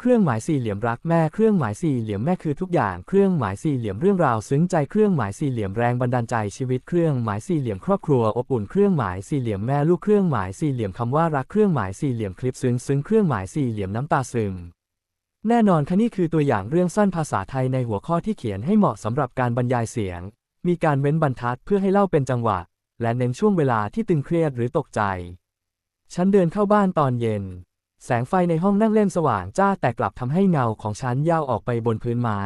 เครื่องหมายสี่เหลี่ยมรักแม่เครื่องหมายสี่เหลี่ยมแม่คือทุกอย่างเครื่องหมายสี่เหลี่ยมเรื่องราวซึ้งใจเครื่องหมายสี่เหลี่ยมแรงบันดาลใจชีวิตเครื่องหมายสี่เหลี่ยมครอบครัวอบอุ่นเครื่องหมายสี่เหลี่ยมแม่ลูกเครื่องหมายสี่เหลี่ยมคำว่ารักเครื่องหมายสี่เหลี่ยมคลิปซึ้งซึ้งเครื่องหมายสี่เหลี่ยมน้ำตาซึมแน่นอนค่ะนี่คือตัวอย่างเรื่องสั้นภาษาไทยในหัวข้อที่เขียนให้เหมาะสำหรับการบรรยายเสียง มีการเว้นบรรทัดเพื่อให้เล่าเป็นจังหวะ และเน้นช่วงเวลาที่ตึงเครียดหรือตกใจ ฉันเดินเข้าบ้านตอนเย็น แสงไฟในห้องนั่งเล่นสว่างจ้าแต่กลับทำให้เงาของฉันยาวออกไปบนพื้นไม้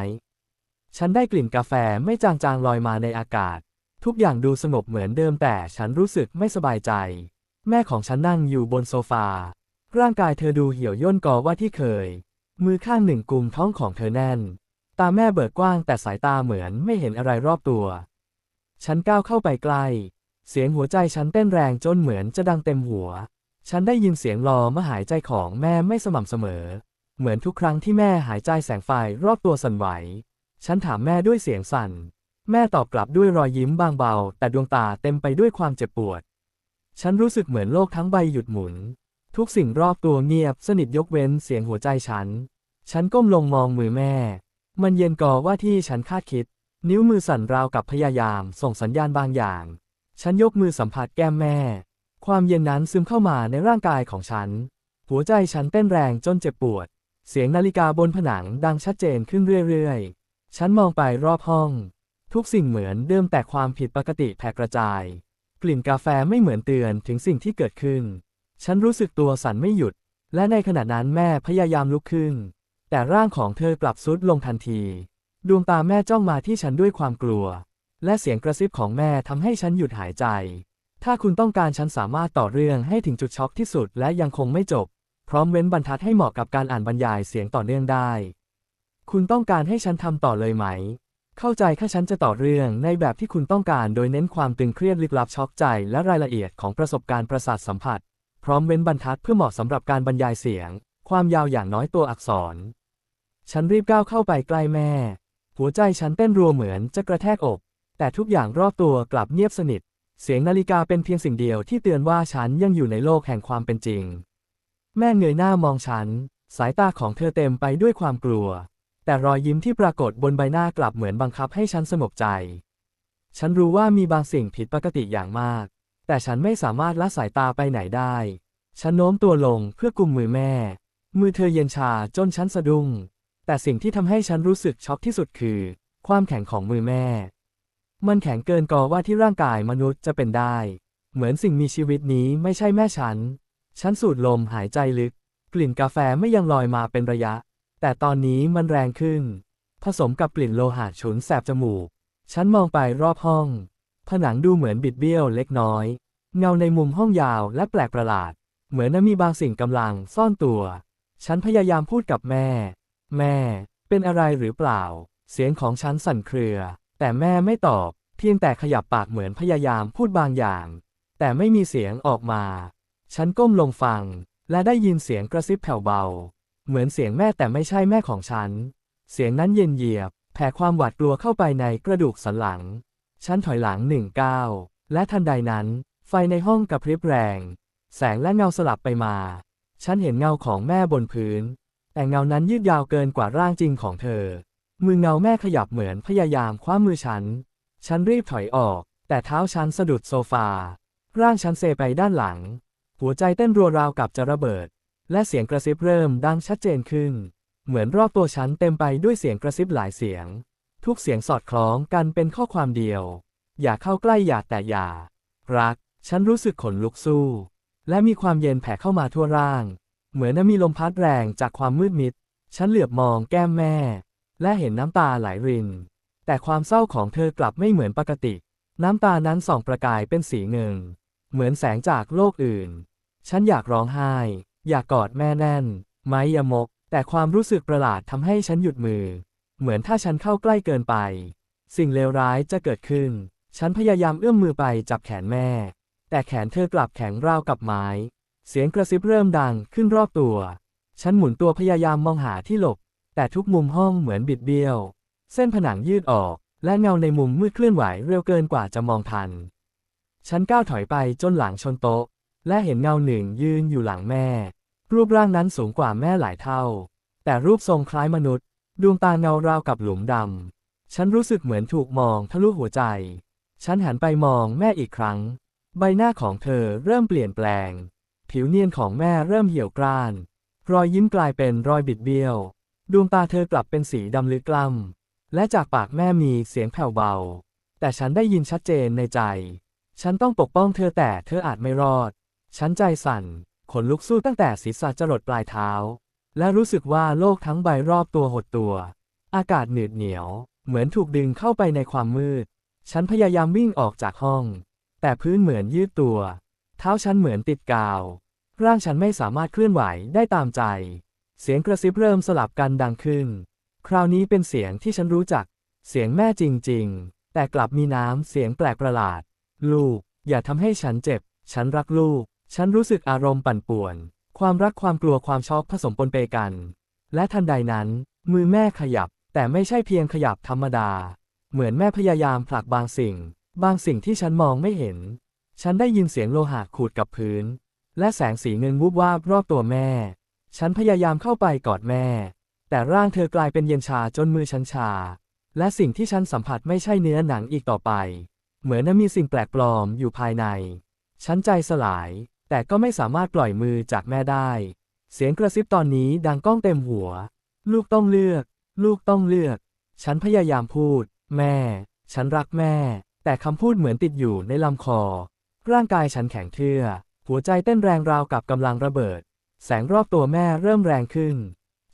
ฉันได้กลิ่นกาแฟไม่จางๆลอยมาในอากาศ ทุกอย่างดูสงบเหมือนเดิมแต่ฉันรู้สึกไม่สบายใจ แม่ของฉันนั่งอยู่บนโซฟา ร่างกายเธอดูเหี่ยวย่นกว่าว่าที่เคย มือข้างหนึ่งกุมท้องของเธอแน่น ตาแม่เบิกกว้างแต่สายตาเหมือนไม่เห็นอะไรรอบตัว ฉันก้าวเข้าไปใกล้ เสียงหัวใจฉันเต้นแรงจนเหมือนจะดังเต็มหัว ฉันได้ยินเสียงรอเมื่อหายใจของแม่ไม่สม่ำเสมอ เหมือนทุกครั้งที่แม่หายใจแสงไฟรอบตัวสั่นไหว ฉันถามแม่ด้วยเสียงสั่น แม่ตอบกลับด้วยรอยยิ้มบางเบา แต่ดวงตาเต็มไปด้วยความเจ็บปวด ฉันรู้สึกเหมือนโลกทั้งใบหยุดหมุน ทุกสิ่งรอบตัวเงียบสนิทยกเว้นเสียงหัวใจฉัน ฉันก้มลงมองมือแม่ มันเย็นกอว่าที่ฉันคาดคิด นิ้วมือสั่นราวกับพยายาม ส่งสัญญาณบางอย่าง ฉันยกมือสัมผัสแก้มแม่ ความเย็นนั้นซึมเข้ามาในร่างกายของฉัน หัวใจฉันเต้นแรงจนเจ็บปวด เสียงนาฬิกาบนผนังดังชัดเจนขึ้นเรื่อยๆ ฉันมองไปรอบห้อง ทุกสิ่งเหมือนเดิมแต่ความผิดปกติแผ่กระจาย กลิ่นกาแฟไม่เหมือนเตือนถึงสิ่งที่เกิดขึ้น ฉันรู้สึกตัวสั่นไม่หยุด และในขณะนั้นแม่พยายามลุกขึ้น แต่ร่างของเธอกลับซุดลงทันที ดวงตาแม่จ้องมาที่ฉันด้วยความกลัว และเสียงกระซิบของแม่ทำให้ฉันหยุดหายใจ ถ้าคุณต้องการฉันสามารถต่อเรื่องให้ถึงจุดช็อกที่สุดและยังคงไม่จบ พร้อมเว้นบรรทัดให้เหมาะกับการอ่านบรรยายเสียงต่อเนื่องได้ คุณต้องการให้ฉันทำต่อเลยไหม เข้าใจแค่ฉันจะต่อเรื่องในแบบที่คุณต้องการโดยเน้นความตึงเครียดลึกลับช็อกใจและรายละเอียดของประสบการณ์ประสาทสัมผัส พร้อมเว้นบรรทัดเพื่อเหมาะสำหรับการบรรยายเสียง ความยาวอย่างน้อยตัวอักษร ฉันรีบก้าวเข้าไปใกล้แม่ หัวใจฉันเต้นรัวเหมือนจะกระแทกอก แต่ทุกอย่างรอบตัวกลับเงียบสนิท เสียงนาฬิกาเป็นเพียงสิ่งเดียวที่เตือนว่าฉันยังอยู่ในโลกแห่งความเป็นจริง แม่เงยหน้ามองฉัน สายตาของเธอเต็มไปด้วยความกลัว แต่รอยยิ้มที่ปรากฏบนใบหน้ากลับเหมือนบังคับให้ฉันสงบใจ ฉันรู้ว่ามีบางสิ่งผิดปกติอย่างมาก แต่ฉันไม่สามารถละสายตาไปไหนได้ ฉันโน้มตัวลงเพื่อกุมมือแม่ มือเธอเย็นชาจนฉันสะดุ้ง แต่สิ่งที่ทำให้ฉันรู้สึกช็อกที่สุดคือ ความแข็งของมือแม่ มันแข็งเกินกว่าว่าที่ร่างกายมนุษย์จะเป็นได้ เหมือนสิ่งมีชีวิตนี้ไม่ใช่แม่ฉัน ฉันสูดลมหายใจลึก กลิ่นกาแฟไม่ยังลอยมาเป็นระยะ แต่ตอนนี้มันแรงขึ้น ผสมกับกลิ่นโลหะฉุนแสบจมูก ฉันมองไปรอบห้อง ผนังดูเหมือนบิดเบี้ยวเล็กน้อย เงาในมุมห้องยาวและแปลกประหลาด เหมือนมีบางสิ่งกำลังซ่อนตัว ฉันพยายามพูดกับแม่ แม่ เป็นอะไรหรือเปล่า เสียงของฉันสั่นเครือ แต่แม่ไม่ตอบ เพียงแต่ขยับปากเหมือนพยายามพูดบางอย่าง แต่ไม่มีเสียงออกมา ฉันก้มลงฟัง และได้ยินเสียงกระซิบแผ่วเบา เหมือนเสียงแม่แต่ไม่ใช่แม่ของฉัน เสียงนั้นเย็นเยียบ แผ่ความหวาดกลัวเข้าไปในกระดูกสันหลัง ฉันถอยหลังหนึ่งก้าวและทันใดนั้น ไฟในห้องกระพริบแรง แสงและเงาสลับไปมา ฉันเห็นเงาของแม่บนพื้น แต่เงานั้นยืดยาวเกินกว่าร่างจริงของเธอ มือเงาแม่ขยับเหมือนพยายามคว้ามือฉัน ฉันรีบถอยออก แต่เท้าฉันสะดุดโซฟา ร่างฉันเซไปด้านหลัง หัวใจเต้นรัวราวกับจะระเบิด และเสียงกระซิบเริ่มดังชัดเจนขึ้น เหมือนรอบตัวฉันเต็มไปด้วยเสียงกระซิบหลายเสียง ทุกเสียงสอดคล้องกันเป็นข้อความเดียว อย่าเข้าใกล้อย่าแต่อย่า รัก ฉันรู้สึกขนลุกสู้ และมีความเย็นแผ่เข้ามาทั่วร่าง เหมือนมีลมพัดแรงจากความมืดมิด ฉันเหลือบมองแก้มแม่ และเห็นน้ำตาไหลริน แต่ความเศร้าของเธอกลับไม่เหมือนปกติ น้ำตานั้นส่องประกายเป็นสีเงิน เหมือนแสงจากโลกอื่น ฉันอยากร้องไห้ อยากกอดแม่แน่น ไม้ยมก แต่ความรู้สึกประหลาดทำให้ฉันหยุดมือ เหมือนถ้าฉันเข้าใกล้เกินไป สิ่งเลวร้ายจะเกิดขึ้น ฉันพยายามเอื้อมมือไปจับแขนแม่ แต่แขนเธอกลับแข็งราวกับไม้ เสียงกระซิบเริ่มดังขึ้นรอบตัว ฉันหมุนตัวพยายามมองหาที่หลบ แต่ทุกมุมห้องเหมือนบิดเบี้ยว เส้นผนังยืดออก และเงาในมุมมืดเคลื่อนไหวเร็วเกินกว่าจะมองทัน ฉันก้าวถอยไปจนหลังชนโต๊ะ และเห็นเงาหนึ่งยืนอยู่หลังแม่ รูปร่างนั้นสูงกว่าแม่หลายเท่า แต่รูปทรงคล้ายมนุษย์ ดวงตาเงาราวกับหลุมดำ ฉันรู้สึกเหมือนถูกมองทะลุหัวใจ ฉันหันไปมองแม่อีกครั้ง ใบหน้าของเธอเริ่มเปลี่ยนแปลง ผิวเนียนของแม่เริ่มเหี่ยวกร้าน รอยยิ้มกลายเป็นรอยบิดเบี้ยว ดวงตาเธอกลับเป็นสีดำลึกกล้ำและจากปากแม่มีเสียงแผ่วเบา แต่ฉันได้ยินชัดเจนในใจ ฉันต้องปกป้องเธอแต่เธออาจไม่รอด ฉันใจสั่น ขนลุกสู้ตั้งแต่ศีรษะจรดปลายเท้า และรู้สึกว่าโลกทั้งใบรอบตัวหดตัว อากาศหนืดเหนียว เหมือนถูกดึงเข้าไปในความมืด ฉันพยายามวิ่งออกจากห้อง แต่พื้นเหมือนยืดตัว เท้าฉันเหมือนติดกาว ร่างฉันไม่สามารถเคลื่อนไหวได้ตามใจ เสียงกระซิบเริ่มสลับกันดังขึ้น คราวนี้เป็นเสียงที่ฉันรู้จัก เสียงแม่จริง ๆ แต่กลับมีน้ำเสียงแปลกประหลาด ลูก อย่าทำให้ฉันเจ็บ ฉันรักลูก ฉันรู้สึกอารมณ์ปั่นป่วน ความรักความกลัวความช็อกผสมปนเปกัน และทันใดนั้น มือแม่ขยับ แต่ไม่ใช่เพียงขยับธรรมดา เหมือนแม่พยายามผลักบางสิ่ง บางสิ่งที่ฉันมองไม่เห็น ฉันได้ยินเสียงโลหะขูดกับพื้น และแสงสีเงินวูบวาบรอบตัวแม่ ฉันพยายามเข้าไปกอดแม่ แต่ร่างเธอกลายเป็นเย็นชาจนมือฉันชา และสิ่งที่ฉันสัมผัสไม่ใช่เนื้อหนังอีกต่อไป เหมือนมีสิ่งแปลกปลอมอยู่ภายใน ฉันใจสลาย แต่ก็ไม่สามารถปล่อยมือจากแม่ได้ เสียงกระซิบตอนนี้ดังก้องเต็มหัว ลูกต้องเลือก ลูกต้องเลือก ฉันพยายามพูด แม่ ฉันรักแม่ แต่คำพูดเหมือนติดอยู่ในลำคอ ร่างกายฉันแข็งเทื่อ หัวใจเต้นแรงราวกับกำลังระเบิด แสงรอบตัวแม่เริ่มแรงขึ้น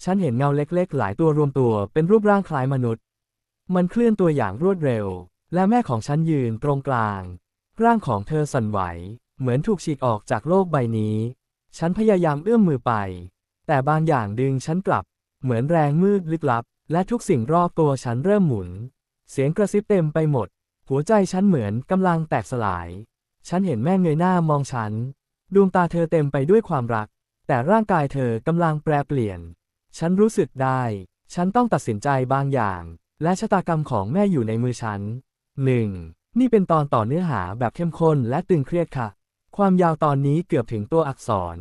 ฉันเห็นเงาเล็กๆ หลายตัวรวมตัวเป็นรูปร่างคล้ายมนุษย์ มันเคลื่อนตัวอย่างรวดเร็ว และแม่ของฉันยืนตรงกลาง ร่างของเธอสั่นไหว เหมือนถูกฉีกออกจากโลกใบนี้ ฉันพยายามเอื้อมมือไป แต่บางอย่างดึงฉันกลับ เหมือนแรงมืดลึกลับ และทุกสิ่งรอบตัวฉันเริ่มหมุน เสียงกระซิบเต็มไปหมด หัวใจฉันเหมือนกำลังแตกสลาย ฉันเห็นแม่เงยหน้ามองฉัน ดวงตาเธอเต็มไปด้วยความรัก แต่ร่างกายเธอกำลังแปรเปลี่ยน ฉันรู้สึกได้ ฉันต้องตัดสินใจบางอย่าง และชะตากรรมของแม่อยู่ในมือฉันหนึ่งนี่เป็นตอนต่อเนื้อหาแบบเข้มข้นและตึงเครียดค่ะ ความยาวตอนนี้เกือบถึงตัวอักษร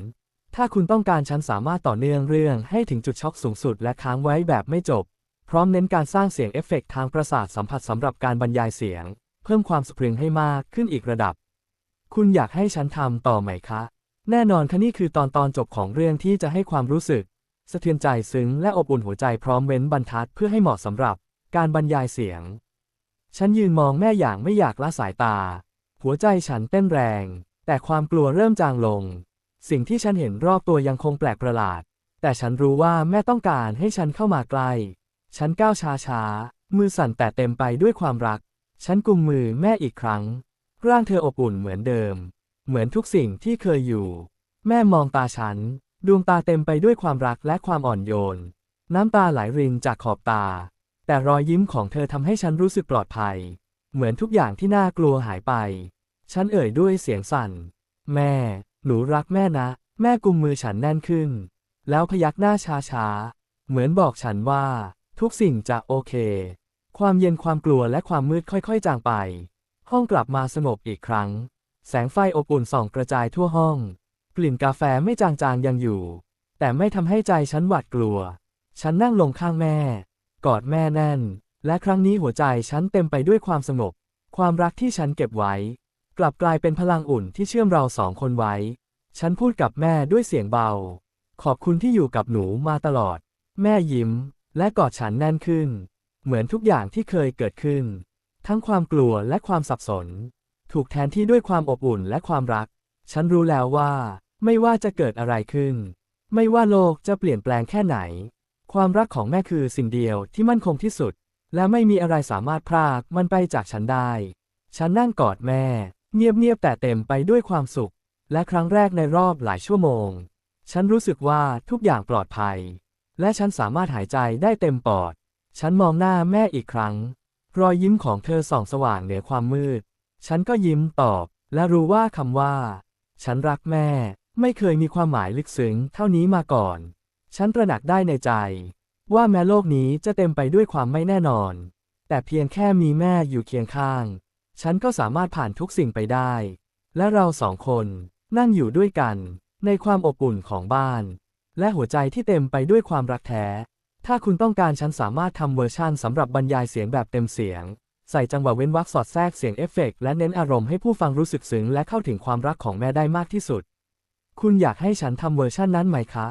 ถ้าคุณต้องการฉันสามารถต่อเนื่องเรื่องให้ถึงจุดช็อกสูงสุดและค้างไว้แบบไม่จบ พร้อมเน้นการสร้างเสียงเอฟเฟกต์ทางประสาทสัมผัสสำหรับการบรรยายเสียง เพิ่มความสะพรึงให้มากขึ้นอีกระดับ คุณอยากให้ฉันทำต่อไหมคะ แน่นอนค่ะนี่คือตอนตอนจบของเรื่องที่จะให้ความรู้สึก สะเทือนใจซึ้งและอบอุ่นหัวใจพร้อมเว้นบรรทัดเพื่อให้เหมาะสำหรับการบรรยายเสียง ฉันยืนมองแม่อย่างไม่อยากละสายตา หัวใจฉันเต้นแรง แต่ความกลัวเริ่มจางลง สิ่งที่ฉันเห็นรอบตัวยังคงแปลกประหลาด แต่ฉันรู้ว่าแม่ต้องการให้ฉันเข้ามาใกล้ ฉันก้าวช้าช้าๆมือสั่นแต่เต็มไปด้วยความรัก ฉันกุมมือแม่อีกครั้ง ร่างเธออบอุ่นเหมือนเดิม เหมือนทุกสิ่งที่เคยอยู่ แม่มองตาฉัน ดวงตาเต็มไปด้วยความรักและความอ่อนโยน น้ำตาไหลรินจากขอบตา แต่รอยยิ้มของเธอทำให้ฉันรู้สึกปลอดภัย เหมือนทุกอย่างที่น่ากลัวหายไป ฉันเอ่ยด้วยเสียงสั่น แม่ หนูรักแม่นะ แม่กุมมือฉันแน่นขึ้น แล้วพยักหน้าช้าๆ เหมือนบอกฉันว่า ทุกสิ่งจะโอเค ความเย็นความกลัวและความมืดค่อยๆ จางไป ห้องกลับมาสงบอีกครั้ง แสงไฟอบอุ่นส่องกระจายทั่วห้อง กลิ่นกาแฟไม่จางๆยังอยู่ แต่ไม่ทำให้ใจฉันหวาดกลัว ฉันนั่งลงข้างแม่ กอดแม่แน่น และครั้งนี้หัวใจฉันเต็มไปด้วยความสงบ ความรักที่ฉันเก็บไว้ กลับกลายเป็นพลังอุ่นที่เชื่อมเราสองคนไว้ ฉันพูดกับแม่ด้วยเสียงเบา ขอบคุณที่อยู่กับหนูมาตลอด แม่ยิ้ม และกอดฉันแน่นขึ้น เหมือนทุกอย่างที่เคยเกิดขึ้น ทั้งความกลัวและความสับสน ถูกแทนที่ด้วยความอบอุ่นและความรัก ฉันรู้แล้วว่า ไม่ว่าจะเกิดอะไรขึ้น ไม่ว่าโลกจะเปลี่ยนแปลงแค่ไหน ความรักของแม่คือสิ่งเดียวที่มั่นคงที่สุด และไม่มีอะไรสามารถพรากมันไปจากฉันได้ ฉันนั่งกอดแม่ เงียบๆแต่เต็มไปด้วยความสุข และครั้งแรกในรอบหลายชั่วโมง ฉันรู้สึกว่าทุกอย่างปลอดภัย และฉันสามารถหายใจได้เต็มปอด ฉันมองหน้าแม่อีกครั้ง รอยยิ้มของเธอส่องสว่างเหนือความมืด ฉันก็ยิ้มตอบ และรู้ว่าคำว่า ฉันรักแม่ ไม่เคยมีความหมายลึกซึ้งเท่านี้มาก่อน ฉันตระหนักได้ในใจ ว่าแม้โลกนี้จะเต็มไปด้วยความไม่แน่นอน แต่เพียงแค่มีแม่อยู่เคียงข้าง ฉันก็สามารถผ่านทุกสิ่งไปได้ และเราสองคนนั่งอยู่ด้วยกัน ในความอบอุ่นของบ้าน และหัวใจที่เต็มไปด้วยความรักแท้ ถ้าคุณต้องการฉันสามารถทำเวอร์ชั่นสำหรับบรรยายเสียงแบบเต็มเสียง ใส่จังหวะเว้นวรรคสอดแทรกเสียงเอฟเฟกต์และเน้นอารมณ์ให้ผู้ฟังรู้สึกซึ้งและเข้าถึงความรักของแม่ได้มากที่สุด คุณอยากให้ฉันทำเวอร์ชั่นนั้นไหมคะ